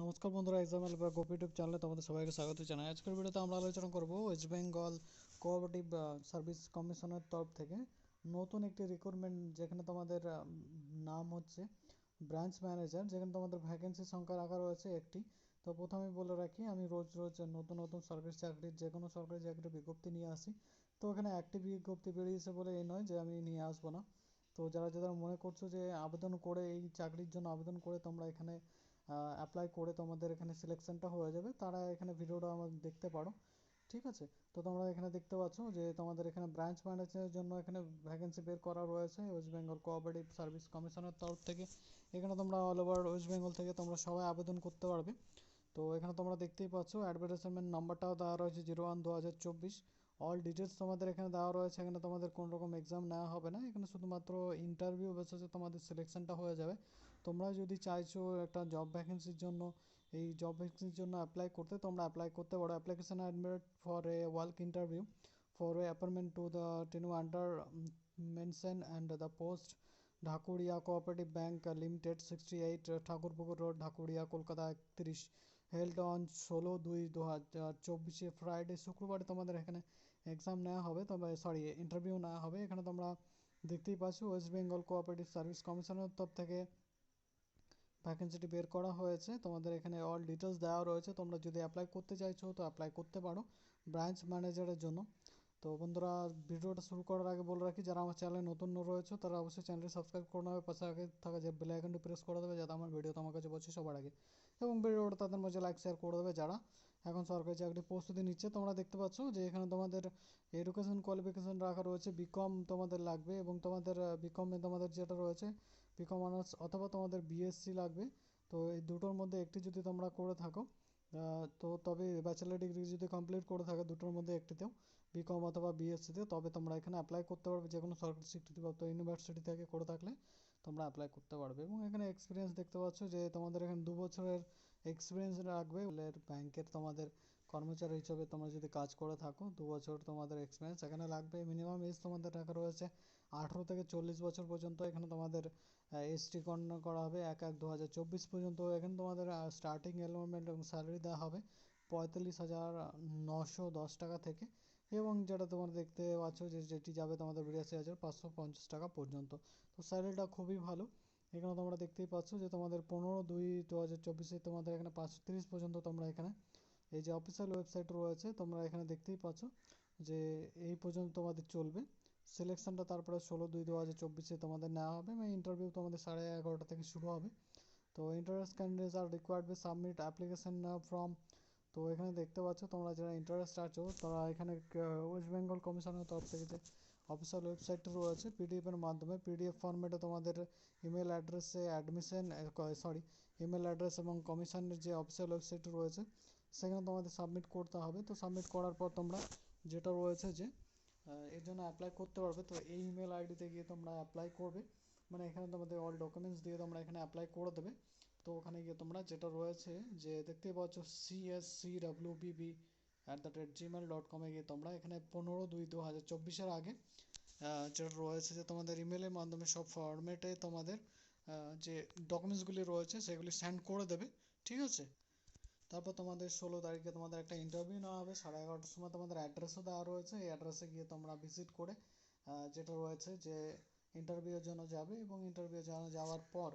নমস্কার বন্ধুরা এক্সামেল বা গোপি ইউটিউব চ্যানেলে তোমাদের সবাইকে স্বাগত জানাই। আজকের ভিডিওতে আমরা আলোচনা করব ওয়েস্ট বেঙ্গল কোঅপারেটিভ সার্ভিস কমিশনের তরফ থেকে নতুন একটি রিক্রুটমেন্ট যেখানে তোমাদের নাম হচ্ছে ব্রাঞ্চ ম্যানেজার যেখানে তোমাদের ভ্যাকেন্সি সংখ্যা রাখা রয়েছে একটি। তো প্রথমে বলে রাখি, আমি রোজ রোজ নতুন নতুন সরকারি চাকরির, যে কোনো সরকারি চাকরির বিজ্ঞপ্তি নিয়ে আসি। তো এখানে একটি বিজ্ঞপ্তি বেরিয়েছে বলে এই নয় যে আমি নিয়ে আসব না। তো যারা যারা মনে করছ যে আবেদন করে এই চাকরির জন্য আবেদন করে তোমরা এখানে অ্যাপ্লাই করে তোমাদের এখানে সিলেকশনটা হয়ে যাবে। তারা এখানে ভিডিওটা আমার দেখতে পারো, ঠিক আছে? তো তোমরা এখানে দেখতে পাচ্ছ যে তোমাদের এখানে ব্রাঞ্চ ম্যানেজারের জন্য এখানে ভ্যাকেন্সি বের করা রয়েছে ওয়েস্ট বেঙ্গল কোঅপারেটিভ সার্ভিস কমিশনের তরফ থেকে। এখানে তোমরা অল ওভার ওয়েস্ট বেঙ্গল থেকে তোমরা সবাই আবেদন করতে পারবে। তো এখানে তোমরা দেখতেই পাচ্ছ অ্যাডভার্টাইজমেন্ট নাম্বারটাও দেওয়া রয়েছে জিরো ওয়ান দু হাজার চব্বিশ অল ডিটেলস তোমাদের এখানে দেওয়া রয়েছে, এখানে তোমাদের কোনো রকম এক্সাম নেওয়া হবে না। এখানে শুধুমাত্র ইন্টারভিউ বেসিসে তোমাদের সিলেকশনটা হয়ে যাবে। তোমরা যদি চাইছো একটা জব ভ্যাকেন্সির জন্য, এই জব ভ্যাকেন্সির জন্য অ্যাপ্লাই করতে, তোমরা অ্যাপ্লাই করতে পারো application admit for a work interview for a appointment to the টেনু undermentioned and the post Dhakuria cooperative bank limited sixty eight Thakurpukur road Dhakuria Kolkata একত্রিশ হেল্ড অন ষোলো দুই দু হাজার চব্বিশে ফ্রাইডে শুক্রবারে তোমাদের এখানে এক্সাম নেওয়া হবে, তবে সরি ইন্টারভিউ নেওয়া হবে। এখানে তোমরা দেখতেই পাচ্ছ ওয়েস্ট বেঙ্গল কোঅপারেটিভ সার্ভিস কমিশনের তরফ থেকে ভ্যাকেন্সিটি বের করা হয়েছে, তোমাদের এখানে অল ডিটেলস দেওয়া রয়েছে। তোমরা যদি অ্যাপ্লাই করতে চাইছো, তো অ্যাপ্লাই করতে পারো ব্রাঞ্চ ম্যানেজারের জন্য। তো বন্ধুরা, ভিডিওটা শুরু করার আগে বলে রাখি, যারা আমার চ্যানেলে নতুন রয়েছে, তারা অবশ্যই চ্যানেলটি সাবস্ক্রাইব করে নেবে পাশে আগে থাকা যে বেল আইকনটি প্রেস করে দেবে, যাতে আমার ভিডিও তোমার কাছে পৌঁছে সবার আগে। এবং ভিডিওটা তাদের মাঝে লাইক শেয়ার করে দেবে যারা। এখন সরকারি চাকরি প্রস্তুতি নিচ্ছে, তোমরা দেখতে পাচ্ছ যে এখানে তোমাদের এডুকেশন কোয়ালিফিকেশন রাখা রয়েছে বিকম তোমাদের লাগবে এবং তোমাদের বিকমে তোমাদের যেটা রয়েছে বিকম অনার্স অথবা তোমাদের বিএসসি লাগবে, তো এই দুটোর মধ্যে একটি যদি তোমরা করে থাকো তো তবে ব্যাচেলার ডিগ্রি যদি কমপ্লিট করে থাকে দুটোর মধ্যে একটিতেও বিকম অথবা বিএসসিতে তবে তোমরা এখানে অ্যাপ্লাই করতে পারবে যে কোনো সরকারি স্বীকৃতিপ্রাপ্ত ইউনিভার্সিটি থেকে করে থাকলে তোমরা অ্যাপ্লাই করতে পারবে। এবং এখানে এক্সপিরিয়েন্স দেখতে পাচ্ছ যে তোমাদের এখানে দু বছরের এক্সপিরিয়েন্স রাখবে ব্যাংকের তোমাদের কর্মচারী হিসেবে তোমরা যদি কাজ করে থাকো, দু বছর তোমাদের এক্সপিরিয়েন্স এখানে লাগবে। মিনিমাম এজ তোমাদের রাখা রয়েছে আঠেরো থেকে চল্লিশ বছর পর্যন্ত এখানে তোমাদের এসটি গণনা করা হবে এক এক দু হাজার চব্বিশ পর্যন্ত। এখানে তোমাদের স্টার্টিং এনরোলমেন্ট এবং স্যালারি দেওয়া হবে পঁয়তাল্লিশ হাজার নশো দশ টাকা থেকে। এবং যেটা তোমরা দেখতে পাচ্ছ যে, যেটি যাবে তোমাদের বিরাশি হাজার পাঁচশো পঞ্চাশ টাকা পর্যন্ত। তো স্যালারিটা খুবই ভালো। এখানে তোমরা দেখতেই পাচ্ছ যে, তোমাদের পনেরো দুই দু হাজার চব্বিশে তোমাদের এখানে পাঁচশো তিরিশ পর্যন্ত তোমরা এখানে, এই যে অফিসিয়াল ওয়েবসাইট রয়েছে, তোমরা এখানে দেখতেই পাচ্ছ যে, এই পর্যন্ত তোমাদের চলবে। সিলেকশনটা তারপরে ষোলো দুই দু হাজার চব্বিশে তোমাদের নেওয়া হবে, এবং ইন্টারভিউ তোমাদের সাড়ে এগারোটা থেকে শুরু হবে। তো interest candidates are required be submit application from তো এখানে দেখতে পাচ্ছ তোমরা যারা ইন্টারেস্ট আছো, তারা এখানে ওয়েস্ট বেঙ্গল কমিশনের তরফ থেকে যে অফিসিয়াল ওয়েবসাইটটা রয়েছে পিডিএফ এর মাধ্যমে পিডিএফ ফর্মেটে তোমাদের ইমেল অ্যাড্রেসে অ্যাডমিশন সরি ইমেল অ্যাড্রেস এবং কমিশনের যে অফিসিয়াল ওয়েবসাইট রয়েছে, সেখানে তোমাদের সাবমিট করতে হবে। তো সাবমিট করার পর তোমরা যেটা রয়েছে যে এর জন্য অ্যাপ্লাই করতে পারবে। তো এই ইমেল আইডিতে গিয়ে তোমরা অ্যাপ্লাই করবে। মানে এখানে তোমাদের অল ডকুমেন্টস দিয়ে তোমরা এখানে অ্যাপ্লাই করে দেবে। তো ওখানে গিয়ে তোমরা যেটা রয়েছে যে দেখতে পাচ্ছ C S C W B B at the rate Gmail dot কমে গিয়ে তোমরা এখানে পনেরো দুই দু হাজার চব্বিশের আগে যেটা রয়েছে যে তোমাদের ইমেলের মাধ্যমে সব ফরম্যাটে তোমাদের যে ডকুমেন্টসগুলি রয়েছে সেগুলি সেন্ড করে দেবে। ঠিক আছে? তারপর তোমাদের ষোলো তারিখে তোমাদের একটা ইন্টারভিউ নেওয়া হবে। সাড়ে এগারোটার সময় তোমাদের অ্যাড্রেসও দেওয়া রয়েছে। এই অ্যাড্রেসে গিয়ে তোমরা ভিজিট করে যেটা রয়েছে যে ইন্টারভিউর জন্য যাবে এবং ইন্টারভিউ যাওয়ার পর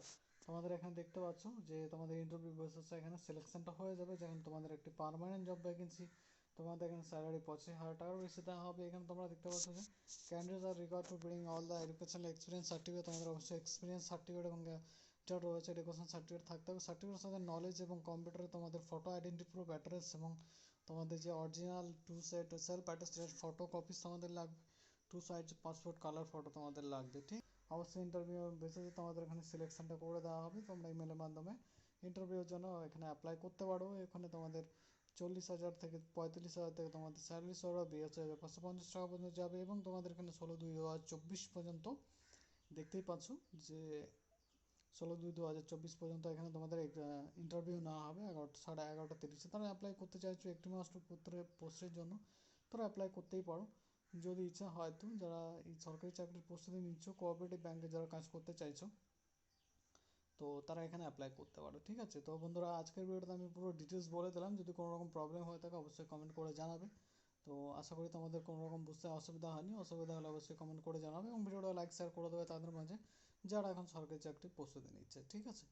তোমাদের এখানে দেখতে পাচ্ছ যে তোমাদের ইন্টারভিউ বেসিসে এখানে সিলেকশনটা হয়ে যাবে। যেখানে তোমাদের একটি পার্মানেন্ট জব ভ্যাকেন্সি তোমাদের এখানে স্যালারি পঁচিশ হাজার টাকার বেশি দেওয়া হবে। এখানে তোমরা দেখতে পাচ্ছ যে candidate are required to bring all the educational experience certificate তোমাদের অবশ্যই এক্সপিরিয়েন্স সার্টিফিকেট এবং যেটা রয়েছে এডুকেশন সার্টিফিকেট থাকতে হবে। সার্টিফিকেটের সাথে নলেজ এবং কম্পিউটারে তোমাদের ফটো আইডেন্টি প্রুফ অ্যাড্রেস এবং তোমাদের যে original two set self attested photo copies তোমাদের লাগবে। Two size passport colour photo তোমাদের লাগবে, ঠিক? অবশ্যই ইন্টারভিউ বেসিসে তোমাদের এখানে সিলেকশনটা করে দেওয়া হবে। তোমরা ইমেলের মাধ্যমে ইন্টারভিউর জন্য এখানে অ্যাপ্লাই করতে পারো। এখানে তোমাদের চল্লিশ হাজার থেকে পঁয়তাল্লিশ হাজার থেকে তোমাদের স্যালারি সরব বিরাশি হাজার পাঁচশো পঞ্চাশ টাকা পর্যন্ত যাবে এবং তোমাদের এখানে ষোলো, দুই হাজার চব্বিশ পর্যন্ত দেখতেই পাচ্ছ যে ষোলো দুই দু হাজার চব্বিশ পর্যন্ত এখানে তোমাদের ইন্টারভিউ নেওয়া হবে এগারোটা সাড়ে এগারোটা তিরিশে। তারা অ্যাপ্লাই করতে চাইছো একটি মাস্টার পুত্রের পোস্টের জন্য তারা অ্যাপ্লাই করতেই পারো। যদি ইচ্ছা হয় তো যারা এই সরকারি চাকরির প্রস্তুতি নিচ্ছ কোঅপারেটিভ ব্যাংকে যারা কাজ করতে চাইছো, তো তারা এখানে অ্যাপ্লাই করতে পারো, ঠিক আছে? তো বন্ধুরা, আজকের ভিডিওতে আমি পুরো ডিটেলস বলে দিলাম। যদি কোনো রকম প্রবলেম হয়ে থাকে, অবশ্যই কমেন্ট করে জানাবে। তো আশা করি তোমাদের কোনো রকম বুঝতে অসুবিধা হয়নি। অসুবিধা হলে অবশ্যই কমেন্ট করে জানাবে এবং ভিডিওটা লাইক শেয়ার করে দেবে তাদের মাঝে, যারা এখন সরকারি চাকরি প্রস্তুতি নিচ্ছে। ঠিক আছে?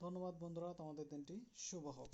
ধন্যবাদ বন্ধুরা, তোমাদের দিনটি শুভ হোক।